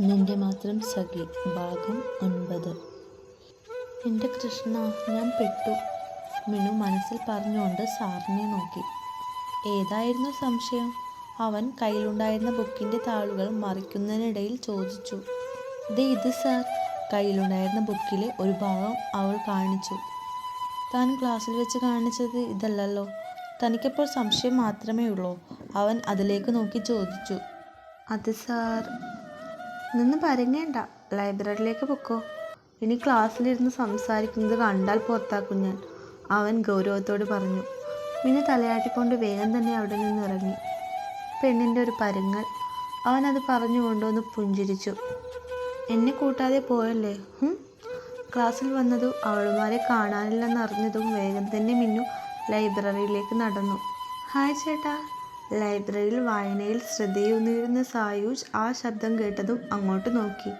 നിന്റെ മാത്രം സഖി ഭാഗം ഒൻപത്. എന്റെ കൃഷ്ണ ഞാൻ പെട്ടു. മിനു മനസ്സിൽ പറഞ്ഞുകൊണ്ട് സാറിനെ നോക്കി. ഏതായിരുന്നു സംശയം? അവൻ കയ്യിലുണ്ടായിരുന്ന ബുക്കിന്റെ താളുകൾ മറിക്കുന്നതിനിടയിൽ ചോദിച്ചു. ദേ ഇത് സാർ. കയ്യിലുണ്ടായിരുന്ന ബുക്കിലെ ഒരു ഭാഗം അവൾ കാണിച്ചു. താൻ ക്ലാസ്സിൽ വെച്ച് കാണിച്ചത് ഇതല്ലല്ലോ. തനിക്കപ്പോൾ സംശയം മാത്രമേ ഉള്ളൂ അവൻ അതിലേക്ക് നോക്കി ചോദിച്ചു. അത് സാർ. നിന്ന് പരങ്ങേണ്ട. ലൈബ്രറിയിലേക്ക് പൊക്കോ. ഇനി ക്ലാസ്സിലിരുന്ന് സംസാരിക്കുന്നത് കണ്ടാൽ പുറത്താക്കും ഞാൻ. അവൻ ഗൗരവത്തോട് പറഞ്ഞു. മിനി തലയാട്ടിക്കൊണ്ട് വേഗം തന്നെ അവിടെ നിന്ന് ഇറങ്ങി. പെണ്ണിന്റെ ഒരു പരുങ്ങൽ. അവൻ അത് പറഞ്ഞുകൊണ്ടൊന്ന് പുഞ്ചിരിച്ചു. എന്നെ കൂട്ടാതെ പോയല്ലേ? ക്ലാസ്സിൽ വന്നതും അവളുമാരെ കാണാനില്ലെന്നറിഞ്ഞതും വേഗം തന്നെ മിന്നു ലൈബ്രറിയിലേക്ക് നടന്നു. ഹായ് ചേട്ടാ. ലൈബ്രറിയിൽ വായനയിൽ ശ്രദ്ധയൂന്നിയിരുന്ന സായൂജ് ആ ശബ്ദം കേട്ടതും അങ്ങോട്ട് നോക്കി.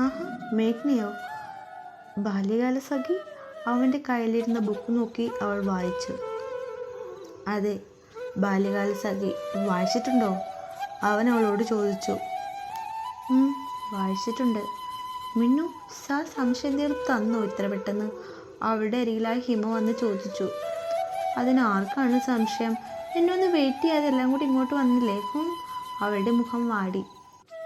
ആഹ് മേഘ്നയോ? ബാല്യകാല സഖി? അവന്റെ കയ്യിലിരുന്ന ബുക്ക് നോക്കി അവൾ വായിച്ചു. അതെ ബാല്യകാല സഖി. വായിച്ചിട്ടുണ്ടോ? അവൻ അവളോട് ചോദിച്ചു. വായിച്ചിട്ടുണ്ട്. മിന്നു സാർ സംശയം തീർത്ത് തന്നു ഇത്ര പെട്ടെന്ന്? അവളുടെ അരികിലായി ഹിമ വന്ന് ചോദിച്ചു. അതിനാർക്കാണ് സംശയം? എന്നെ ഒന്ന് വെയിറ്റ് ചെയ്യാതെ എല്ലാം കൂടി ഇങ്ങോട്ട് വന്നില്ലേ? അവളുടെ മുഖം വാടി.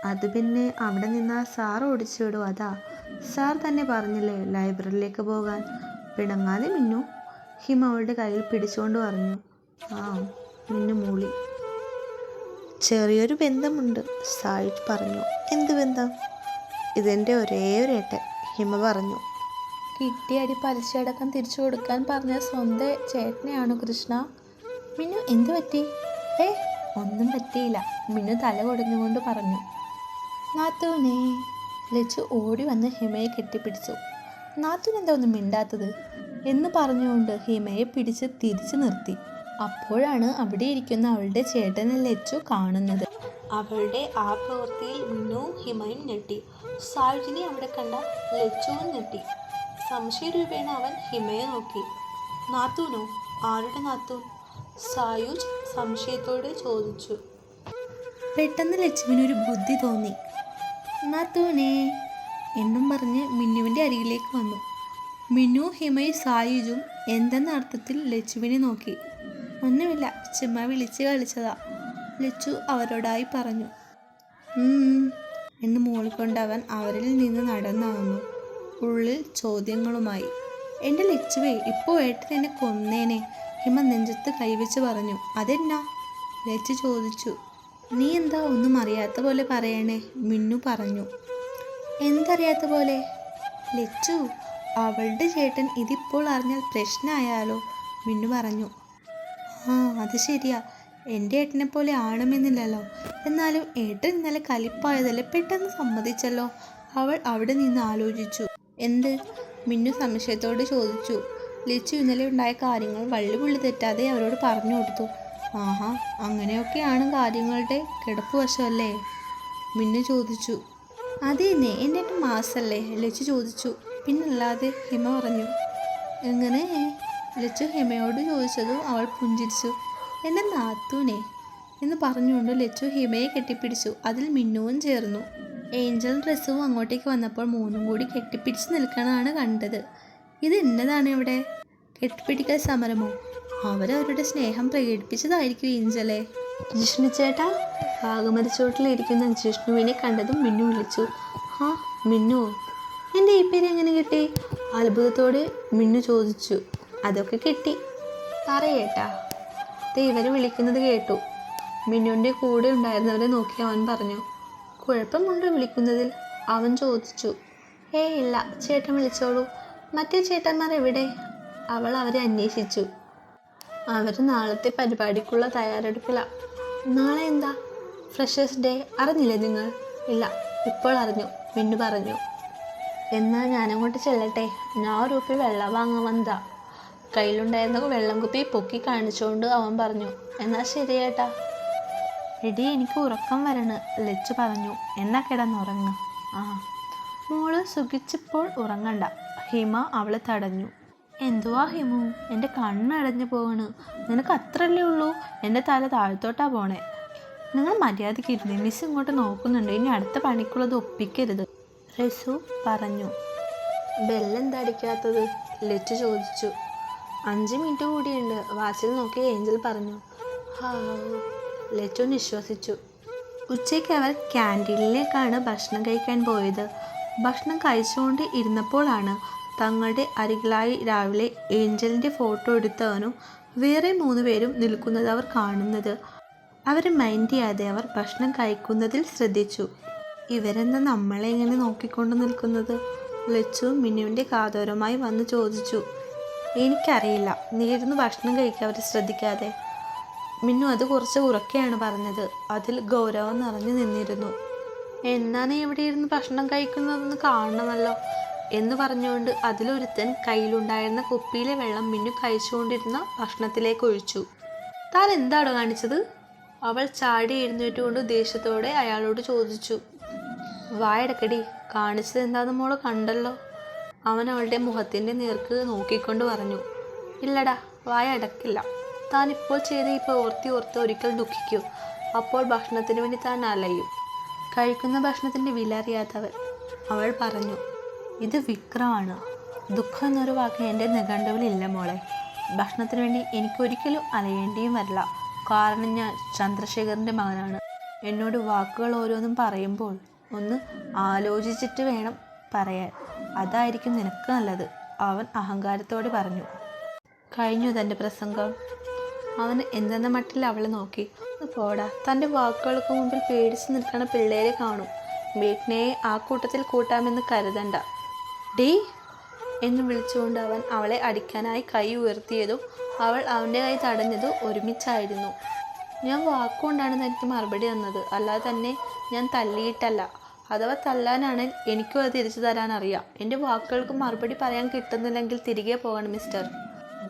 അത് പിന്നെ അവിടെ നിന്ന് ആ സാർ ഓടിച്ചു വിടും. അതാ. സാർ തന്നെ പറഞ്ഞില്ലേ ലൈബ്രറിയിലേക്ക് പോകാൻ. പിണങ്ങാതെ മിന്നു. ഹിമ അവളുടെ കയ്യിൽ പിടിച്ചുകൊണ്ട് പറഞ്ഞു. ആ മിന്നു മൂളി. ചെറിയൊരു ബന്ധമുണ്ട് സായിട്ട് പറഞ്ഞു. എന്ത് ബന്ധം? ഇതെന്റെ ഒരേ ഒരു ഏട്ടൻ ഹിമ പറഞ്ഞു. കിട്ടിയടി പലിശയടക്കം തിരിച്ചു കൊടുക്കാൻ പറഞ്ഞ സ്വന്തം ചേട്ടനെയാണോ കൃഷ്ണ? മിന്നു എന്ത് പറ്റി? ഏ ഒന്നും പറ്റിയില്ല. മിന്നു തല കൊടഞ്ഞുകൊണ്ട് പറഞ്ഞു. നാത്തൂനെ ലച്ചു ഓടി വന്ന് ഹിമയെ കെട്ടിപ്പിടിച്ചു. നാത്തൂൻ എന്താ ഒന്നും മിണ്ടാത്തത്? എന്ന് പറഞ്ഞുകൊണ്ട് ഹിമയെ പിടിച്ച് തിരിച്ചു നിർത്തി. അപ്പോഴാണ് അവിടെ ഇരിക്കുന്ന അവളുടെ ചേട്ടനെ ലച്ചു കാണുന്നത്. അവളുടെ ആ പ്രവൃത്തിയിൽ മിന്നു ഹിമയും ഞെട്ടി. സായുജിനെ അവിടെ കണ്ട ലച്ചുവും ഞെട്ടി. സംശയരൂപേണ അവൻ ഹിമയെ നോക്കി. നാത്തൂനോ? ആരുടെ നാത്തൂൻ? സായുജ് സംശയത്തോടെ ചോദിച്ചു. പെട്ടെന്ന് ലച്ചുവിനൊരു ബുദ്ധി തോന്നി. നാത്തൂനേ എന്നും പറഞ്ഞ് മിന്നുവിന്റെ അരികിലേക്ക് വന്നു. മിന്നു ഹിമയും സായുജും എന്തെന്ന അർത്ഥത്തിൽ ലച്ചുവിനെ നോക്കി. ഒന്നുമില്ല ചുമ്മാ വിളിച്ച് കളിച്ചതാ ലച്ചു അവരോടായി പറഞ്ഞു. എന്ന് മൂളിക്കൊണ്ടവൻ അവരിൽ നിന്ന് നടന്നു ഉള്ളിൽ ചോദ്യങ്ങളുമായി. എന്റെ ലച്ചുവേ ഇപ്പോൾ ഏട്ടൻ എന്നെ കൊന്നേനെ? ഹിമ നെഞ്ചത്ത് കൈവച്ച് പറഞ്ഞു അതെന്നാ? ലച്ച് ചോദിച്ചു. നീ എന്താ ഒന്നും അറിയാത്ത പോലെ പറയണേ? മിന്നു പറഞ്ഞു. എന്തറിയാത്ത പോലെ? ലച്ചു അവളുടെ ചേട്ടൻ ഇതിപ്പോൾ അറിഞ്ഞാൽ പ്രശ്നമായാലോ മിന്നു പറഞ്ഞു. ആ അത് ശരിയാ. എന്റെ ഏട്ടനെ പോലെ ആണമെന്നില്ലല്ലോ എന്നാലും ഏട്ടൻ ഇന്നലെ കലിപ്പായതല്ലേ? പെട്ടെന്ന് സമ്മതിച്ചല്ലോ. അവൾ അവിടെ നിന്ന് ആലോചിച്ചു. എന്ത്? മിന്നു സംശയത്തോട് ചോദിച്ചു. ലിച്ചു ഇന്നലെ ഉണ്ടായ കാര്യങ്ങൾ വള്ളിപുള്ളി തെറ്റാതെ അവരോട് പറഞ്ഞു കൊടുത്തു. ആഹാ അങ്ങനെയൊക്കെയാണ് കാര്യങ്ങളുടെ കിടപ്പ് വശമല്ലേ? മിന്നു ചോദിച്ചു. അത് തന്നെ എന്റെ ഏട്ടൻ മാസല്ലേ? ലച്ചു ചോദിച്ചു. പിന്നല്ലാതെ ഹിമ പറഞ്ഞു. എങ്ങനെ? ലച്ചു ഹിമയോട് ചോദിച്ചതും അവൾ പുഞ്ചിരിച്ചു. എന്റെ നാത്തൂനെ എന്ന് പറഞ്ഞുകൊണ്ട് ലച്ചു ഹിമയെ കെട്ടിപ്പിടിച്ചു. അതിൽ മിന്നുവും ചേർന്നു. ഏഞ്ചൽ ഡ്രസ്സും അങ്ങോട്ടേക്ക് വന്നപ്പോൾ മൂന്നും കൂടി കെട്ടിപ്പിടിച്ച് നിൽക്കണതാണ് കണ്ടത്. ഇത് എന്നതാണ് ഇവിടെ? കെട്ടിപ്പിടിക്കൽ സമരമോ? അവരവരുടെ സ്നേഹം പ്രകടിപ്പിച്ചതായിരിക്കും ഏഞ്ചലെ ജിഷ്ണു ചേട്ടാ ഭാഗമരിച്ചോട്ടിലിരിക്കുന്ന ജിഷ്ണുവിനെ കണ്ടതും മിന്നു വിളിച്ചു. ആ മിന്നു എന്റെ ഈ പേര് എങ്ങനെ കിട്ടി? അത്ഭുതത്തോടെ മിന്നു ചോദിച്ചു. അതൊക്കെ കിട്ടി. പറയേട്ടാ ഇവർ വിളിക്കുന്നത് കേട്ടു. മിന്നുവിന്റെ കൂടെ ഉണ്ടായിരുന്നവരെ നോക്കി അവൻ പറഞ്ഞു. കുഴപ്പമുണ്ടോ വിളിക്കുന്നതിൽ? അവൻ ചോദിച്ചു. ഏയ് ഇല്ല ചേട്ടൻ വിളിച്ചോളൂ. മറ്റേ ചേട്ടന്മാർ എവിടെ? അവൾ അവരെ അന്വേഷിച്ചു. അവർ നാളത്തെ പരിപാടിക്കുള്ള തയ്യാറെടുപ്പിലാണ് നാളെ എന്താ? ഫ്രഷേഴ്സ് ഡേ അറിഞ്ഞില്ലേ നിങ്ങൾ? ഇല്ല ഇപ്പോൾ അറിഞ്ഞു. മിന്നു പറഞ്ഞു. എന്നാൽ ഞാനങ്ങോട്ട് ചെല്ലട്ടെ? ഞാൻ ഒരു കുപ്പി വെള്ളം വാങ്ങാൻ വന്നതാ. കയ്യിലുണ്ടായിരുന്ന വെള്ളം കുപ്പി പൊക്കി കാണിച്ചുകൊണ്ട് അവൻ പറഞ്ഞു. എന്നാൽ ശരിയേട്ടാ എടി എനിക്ക് ഉറക്കം വരണ് ലച്ചു പറഞ്ഞു. എന്നാ കിടന്നുറങ്ങ? ആ. മോൾ സുഖിച്ചപ്പോൾ ഉറങ്ങണ്ട. ഹിമ അവളെ തടഞ്ഞു. എന്തുവാ ഹിമു? എന്റെ കണ്ണടഞ്ഞു പോവാണ്. നിനക്ക് അത്രല്ലേ ഉള്ളൂ? എന്റെ തല താഴത്തോട്ടാ പോണേ. നിങ്ങൾ മര്യാദയ്ക്ക് ഇരുന്നേ മിസ് ഇങ്ങോട്ട് നോക്കുന്നുണ്ട്. ഇനി അടുത്ത പണിക്കുള്ളത് ഒപ്പിക്കരുത്. റസു പറഞ്ഞു. ബെല്ലെന്താ അടിക്കാത്തത്? ലെറ്റ് ചോദിച്ചു. അഞ്ച് മിനിറ്റ് കൂടിയുണ്ട്. വാച്ചിൽ നോക്കി ഏഞ്ചൽ പറഞ്ഞു. ലച്ചു നിശ്വസിച്ചു ഉച്ചയ്ക്ക് അവർ ക്യാന്റീനിലേക്കാണ് ഭക്ഷണം കഴിക്കാൻ പോയത്. ഭക്ഷണം കഴിച്ചുകൊണ്ട് ഇരുന്നപ്പോഴാണ് തങ്ങളുടെ അരികിലായി രാവിലെ ഏഞ്ചലിന്റെ ഫോട്ടോ എടുത്തവനും വേറെ മൂന്ന് പേരും നിൽക്കുന്നത് അവർ കാണുന്നത്. അവരെ മൈൻഡ് ചെയ്യാതെ അവർ ഭക്ഷണം കഴിക്കുന്നതിൽ ശ്രദ്ധിച്ചു. ഇവരെന്താ നമ്മളെ ഇങ്ങനെ നോക്കിക്കൊണ്ട് നിൽക്കുന്നത്? ലച്ചു മിനുവിന്റെ കാതോരമായി വന്ന് ചോദിച്ചു. എനിക്കറിയില്ല. നീ ഇരുന്ന് ഭക്ഷണം കഴിക്കുക അവർ ശ്രദ്ധിക്കാതെ. മിന്നു അത് കുറച്ച് ഉറക്കെയാണ് പറഞ്ഞത്. അതിൽ ഗൗരവം നിറഞ്ഞു നിന്നിരുന്നു. എന്നാ നീ ഇരുന്ന് ഭക്ഷണം കഴിക്കുന്നതെന്ന് കാണണമല്ലോ എന്ന് പറഞ്ഞുകൊണ്ട് അതിലൊരുത്തൻ കയ്യിലുണ്ടായിരുന്ന കുപ്പിയിലെ വെള്ളം മിന്നു കഴിച്ചുകൊണ്ടിരുന്ന ഭക്ഷണത്തിലേക്ക് ഒഴിച്ചു. താൻ എന്താണോ കാണിച്ചത്? അവൾ ചാടി എഴുന്നേറ്റുകൊണ്ട് ദേഷ്യത്തോടെ അയാളോട് ചോദിച്ചു. വായടക്കടി കാണിച്ചത് എന്താന്ന് മോൾ കണ്ടല്ലോ. അവൻ അവളുടെ മുഖത്തിന്റെ നേർക്ക് നോക്കിക്കൊണ്ട് പറഞ്ഞു. ഇല്ലടാ വായ അടക്കില്ല. താൻ ഇപ്പോൾ ചെയ്ത ഈ പ്രവൃത്തി ഓർത്ത് ഒരിക്കൽ ദുഃഖിക്കൂ. അപ്പോൾ ഭക്ഷണത്തിന് വേണ്ടി താൻ അലയും. കഴിക്കുന്ന ഭക്ഷണത്തിന്റെ വില അറിയാത്തവൻ അവൾ പറഞ്ഞു ഇത് വിക്രമാണ്. ദുഃഖം എന്നൊരു വാക്ക് എന്റെ നിഘണ്ടുവിലില്ല മോളെ. ഭക്ഷണത്തിന് വേണ്ടി എനിക്കൊരിക്കലും അലയേണ്ടിയും വരില്ല. കാരണം ഞാൻ ചന്ദ്രശേഖറിന്റെ മകനാണ്. എന്നോട് വാക്കുകൾ ഓരോന്നും പറയുമ്പോൾ ഒന്ന് ആലോചിച്ചിട്ട് വേണം പറയാൻ. അതായിരിക്കും നിനക്ക് നല്ലത് അവൻ അഹങ്കാരത്തോടെ പറഞ്ഞു. കഴിഞ്ഞു തന്റെ പ്രസംഗം. അവൻ എന്തെന്ന മട്ടിൽ അവളെ നോക്കി. "ഒന്ന് പോടാ. തന്റെ വാക്കുകൾക്ക് മുമ്പിൽ പേടിച്ച് നിൽക്കുന്ന പിള്ളേരെ കാണും. വീട്ടിനെ ആ കൂട്ടത്തിൽ കൂട്ടാമെന്ന് കരുതണ്ട. ഡി എന്ന് വിളിച്ചുകൊണ്ട് അവൻ അവളെ അടിക്കാനായി കൈ ഉയർത്തിയതും അവൾ അവന്റെ കൈ തടഞ്ഞതും ഒരുമിച്ചായിരുന്നു. ഞാൻ വാക്കുകൊണ്ടാണ് തനിക്ക് മറുപടി തന്നത്. അല്ലാതെ തന്നെ ഞാൻ തല്ലിയിട്ടല്ല അഥവാ തല്ലാനാണ് എനിക്കും അത് തിരിച്ചു തരാൻ അറിയാം. എന്റെ വാക്കുകൾക്ക് മറുപടി പറയാൻ കിട്ടുന്നില്ലെങ്കിൽ തിരികെ പോകണം മിസ്റ്റർ.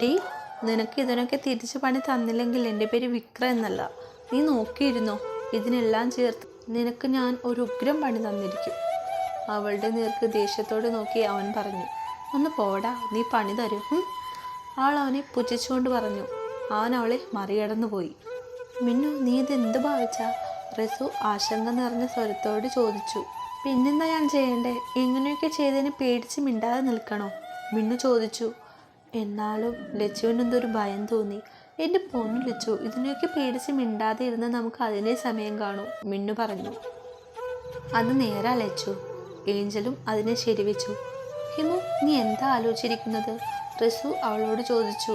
ഡി നിനക്ക് ഇതിനൊക്കെ തിരിച്ചു പണി തന്നില്ലെങ്കിൽ എന്റെ പേര് വിക്ര എന്നല്ല. നീ നോക്കിയിരുന്നോ? ഇതിനെല്ലാം ചേർത്ത് നിനക്ക് ഞാൻ ഒരു ഉഗ്രം പണി തന്നിരിക്കും. അവളുടെ നേർക്ക് ദേഷ്യത്തോടെ നോക്കി അവൻ പറഞ്ഞു ഒന്ന് പോടാ നീ പണി തരൂ. ഉം." അവൾ അവനെ പുച്ഛിച്ചുകൊണ്ട് പറഞ്ഞു അവൻ അവളെ മറികടന്നു പോയി മിന്നു നീ ഇതെന്ത് ഭാവിച്ച? റസു ആശങ്ക നിറഞ്ഞ സ്വരത്തോട് ചോദിച്ചു പിന്നെന്താ ഞാൻ ചെയ്യണ്ടേ? ഇങ്ങനെയൊക്കെ ചെയ്തതിന് പേടിച്ച് മിണ്ടാതെ നിൽക്കണോ? മിന്നു ചോദിച്ചു എന്നാലും ലച്ചുവിന് എന്തൊരു ഭയം തോന്നി. എന്റെ പൊന്നു ലച്ചു ഇതിനെയൊക്കെ പേടിച്ച് മിണ്ടാതെ ഇരുന്ന് നമുക്ക് അതിനെ സമയം കാണൂ മിന്നു പറഞ്ഞു. അത് നേരെ ലച്ചു ഏഞ്ചലും അതിനെ ശരിവെച്ചു. ഹിമു നീ എന്താ ആലോചിച്ചിരിക്കുന്നത്? റിസു അവളോട് ചോദിച്ചു.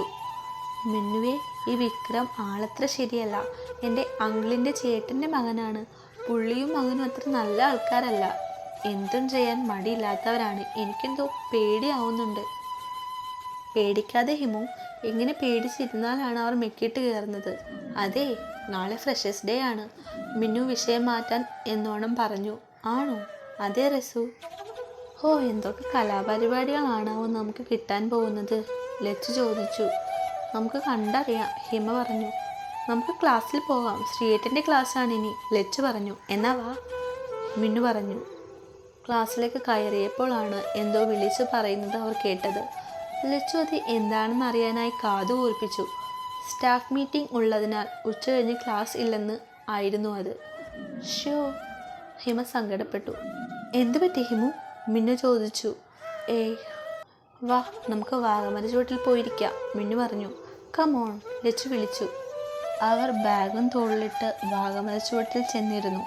മിന്നുവേ ഈ വിക്രം ആളത്ര ശരിയല്ല. എന്റെ അങ്കിളിന്റെ ചേട്ടന്റെ മകനാണ്. പുള്ളിയും മകനും അത്ര നല്ല ആൾക്കാരല്ല. എന്തും ചെയ്യാൻ മടിയില്ലാത്തവരാണ്. എനിക്കെന്തോ പേടിയാവുന്നുണ്ട്. പേടിക്കാതെ ഹിമു എങ്ങനെ പേടിച്ചിരുന്നാലാണ് അവർ മെക്കിട്ട് കയറുന്നത്. അതെ നാളെ ഫ്രഷേഴ്സ് ഡേ ആണ്. മിന്നു വിഷയം മാറ്റാൻ എന്നോണം പറഞ്ഞു. ആണോ? അതെ രസു ഓ എന്തൊക്കെ കലാപരിപാടികളാണാവോ നമുക്ക് കിട്ടാൻ പോകുന്നത്? ലച്ചു ചോദിച്ചു. നമുക്ക് കണ്ടറിയാം ഹിമ പറഞ്ഞു. നമുക്ക് ക്ലാസ്സിൽ പോകാം ശ്രീയേട്ടന്റെ ക്ലാസ്സാണ് ഇനി ലച്ചു പറഞ്ഞു. എന്നാ വാ. മിന്നു പറഞ്ഞു. ക്ലാസ്സിലേക്ക് കയറിയപ്പോഴാണ് എന്തോ വിളിച്ചു പറയുന്നത് അവർ കേട്ടത്. ലച്ചു അത് എന്താണെന്ന് അറിയാനായി കാതു ഓർപ്പിച്ചു സ്റ്റാഫ് മീറ്റിംഗ് ഉള്ളതിനാൽ ഉച്ച കഴിഞ്ഞ് ക്ലാസ് ഇല്ലെന്ന് ആയിരുന്നു അത്. ഷോ ഹിമ സങ്കടപ്പെട്ടു. എന്തു പറ്റി ഹിമു? മിന്നു ചോദിച്ചു. ഏയ് വാ നമുക്ക് വാഗമര ചുവട്ടിൽ പോയിരിക്കാം മിന്നു പറഞ്ഞു. കമോൺ ലച്ചു വിളിച്ചു. അവർ ബാഗും തോളിലിട്ട് വാഗമര ചുവട്ടിൽ ചെന്നിരുന്നു.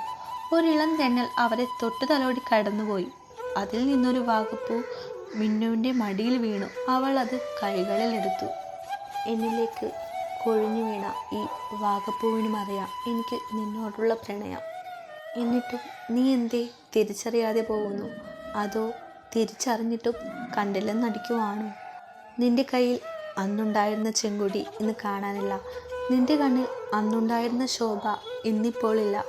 ഒരിളം തെന്നൽ അവരെ തൊട്ടു തലോടി കടന്നുപോയി. അതിൽ നിന്നൊരു വാഗപ്പൂ മിന്നുവിന്റെ മടിയിൽ വീണു. അവൾ അത് കൈകളിൽ എടുത്തു. എന്നിലേക്ക് കൊഴിഞ്ഞു വീണ ഈ വാഗപ്പൂവിനും അറിയാം. എനിക്ക് നിന്നോടുള്ള പ്രണയം. എന്നിട്ടും നീ എന്തേ തിരിച്ചറിയാതെ പോകുന്നു? അതോ തിരിച്ചറിഞ്ഞിട്ടും കണ്ടില്ലെന്ന് നടിക്കുവാണോ? നിന്റെ കയ്യിൽ അന്നുണ്ടായിരുന്ന ചെങ്കുടി ഇന്ന് കാണാനില്ല. നിന്റെ കണ്ണിൽ അന്നുണ്ടായിരുന്ന ശോഭ ഇന്നിപ്പോളില്ല.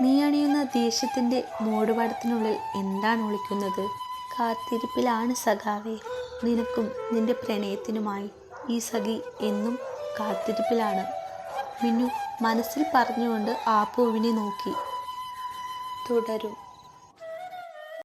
നീ അണിയുന്ന ദേഷ്യത്തിന്റെ മൂടുപടത്തിനുള്ളിൽ എന്താണ് ഒളിക്കുന്നത്? കാത്തിരിപ്പിലാണ് സഖാവേ. നിനക്കും നിന്റെ പ്രണയത്തിനുമായി ഈ സഖി എന്നും കാത്തിരിപ്പിലാണ്. മിന്നു മനസ്സിൽ പറഞ്ഞുകൊണ്ട് ആപ്പുവിനെ പൂവിനെ നോക്കി. തുടരും.